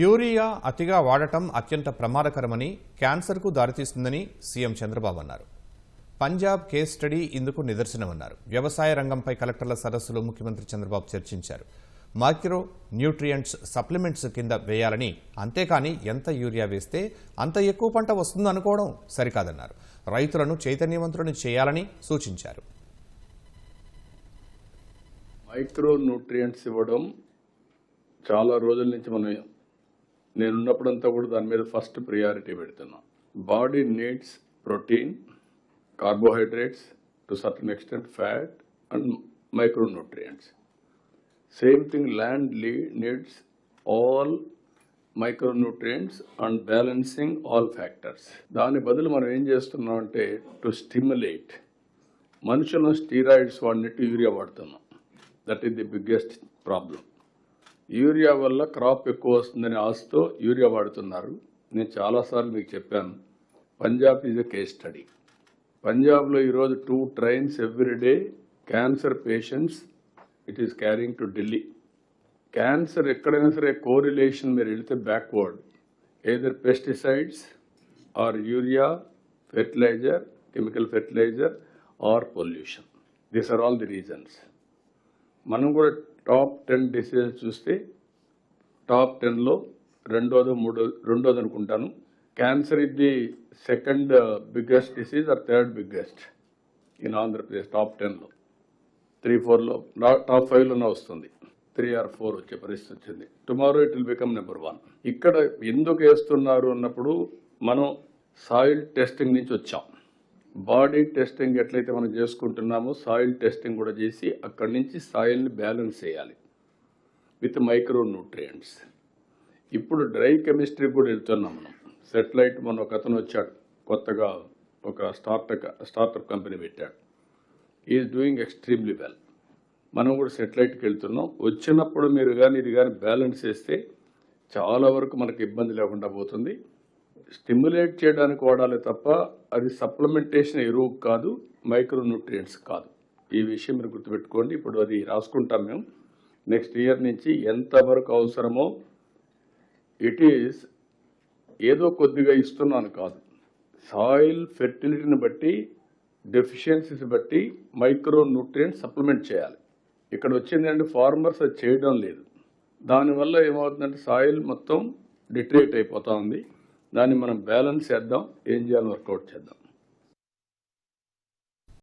Urea అతిగా వాడటం అత్యంత ప్రమాదకరమని క్యాన్సర్కు దారితీస్తుందని సీఎం చంద్రబాబు అన్నారు. పంజాబ్ కేస్ స్టడీ ఇందుకు నిదర్శనమన్నారు. వ్యవసాయ రంగంపై కలెక్టర్ల సదస్సులో ముఖ్యమంత్రి చంద్రబాబు చర్చించారు. మైక్రో న్యూట్రియంట్స్ సప్లిమెంట్స్ కింద వేయాలని అంతేకాని ఎంత యూరియా వేస్తే అంత ఎక్కువ పంట వస్తుందనుకోవడం సరికాదన్నారు. రైతులను చైతన్యవంతులను చేయాలని సూచించారు. మైక్రో న్యూట్రియంట్స్ ఇవ్వడం చాలా రోజుల నుంచి మనం నేనున్నప్పుడంతా కూడా దాని మీద ఫస్ట్ ప్రియారిటీ పెడుతున్నాం. Body needs protein carbohydrates to certain extent fat and micronutrients same thing land needs all micronutrients and balancing all factors దాని బదులు మనం ఏం చేస్తున్నాం అంటే టు స్టిమ్యులేట్ మనుషులను స్టీరాయిడ్స్ వాడినట్టు యూరియా వాడుతున్నాం. That is the biggest problem urea వల్ల క్రాప్ ఎక్కువ వస్తుందని ఆశతో యూరియా వాడుతున్నారు. నేను చాలాసార్లు మీకు చెప్పాను. Punjab is a case study పంజాబ్లో ఈరోజు two trains every day cancer patients it is carrying to Delhi cancer ఎక్కడైనా సరే కోరిలేషన్ మీరు వెళితే backward either pesticides or urea fertiliser chemical fertiliser or pollution these are all the reasons మనం కూడా top ten diseases చూస్తే top టెన్లో రెండోది మూడో రెండోది అనుకుంటాను. Cancer is the second biggest disease or third biggest in Andhra Pradesh top టెన్లో. Three ఫోర్లో టాప్ ఫైవ్లోనే వస్తుంది. త్రీ ఆర్ ఫోర్ వచ్చే పరిస్థితి వచ్చింది. Tomorrow it will become number one. ఇక్కడ ఎందుకు వేస్తున్నారు అన్నప్పుడు మనం సాయిల్ టెస్టింగ్ నుంచి వచ్చాం. బాడీ టెస్టింగ్ ఎట్లయితే మనం చేసుకుంటున్నామో సాయిల్ టెస్టింగ్ కూడా చేసి అక్కడి నుంచి సాయిల్ని బ్యాలెన్స్ చేయాలి విత్ మైక్రో న్యూట్రియంట్స్ ఇప్పుడు డ్రై కెమిస్ట్రీ కూడా వెళ్తున్నాం మనం. సెటిలైట్ మన ఒక అతను వచ్చాడు కొత్తగా ఒక స్టార్టప్ స్టార్టప్ కంపెనీ పెట్టాడు. ఈజ్ డూయింగ్ ఎక్స్ట్రీమ్లీ వెల్ మనం కూడా సెటిలైట్కి వెళ్తున్నాం. వచ్చినప్పుడు మీరు కానీ ఇది కానీ బ్యాలెన్స్ చేస్తే చాలా వరకు మనకు ఇబ్బంది లేకుండా పోతుంది. స్టిమ్యులేట్ చేయడానికి వాడాలి తప్ప అది సప్లిమెంటేషన్ ఎరువు కాదు మైక్రో న్యూట్రియంట్స్ కాదు. ఈ విషయం మీరు గుర్తుపెట్టుకోండి. ఇప్పుడు అది రాసుకుంటాం మేము. నెక్స్ట్ ఇయర్ నుంచి ఎంతవరకు అవసరమో ఇట్ ఈస్ ఏదో కొద్దిగా ఇస్తున్నాను కాదు. సాయిల్ ఫెర్టిలిటీని బట్టి డెఫిషియన్సీస్ బట్టి మైక్రో న్యూట్రియంట్ సప్లిమెంట్ చేయాలి. ఇక్కడ వచ్చిందంటే ఫార్మర్స్ అది చేయడం లేదు. దానివల్ల ఏమవుతుందంటే సాయిల్ మొత్తం డిట్రేట్ అయిపోతూ ఉంది. దాన్ని మనం బ్యాలెన్స్ చేద్దాం ఏం చేయాలని వర్కౌట్ చేద్దాం.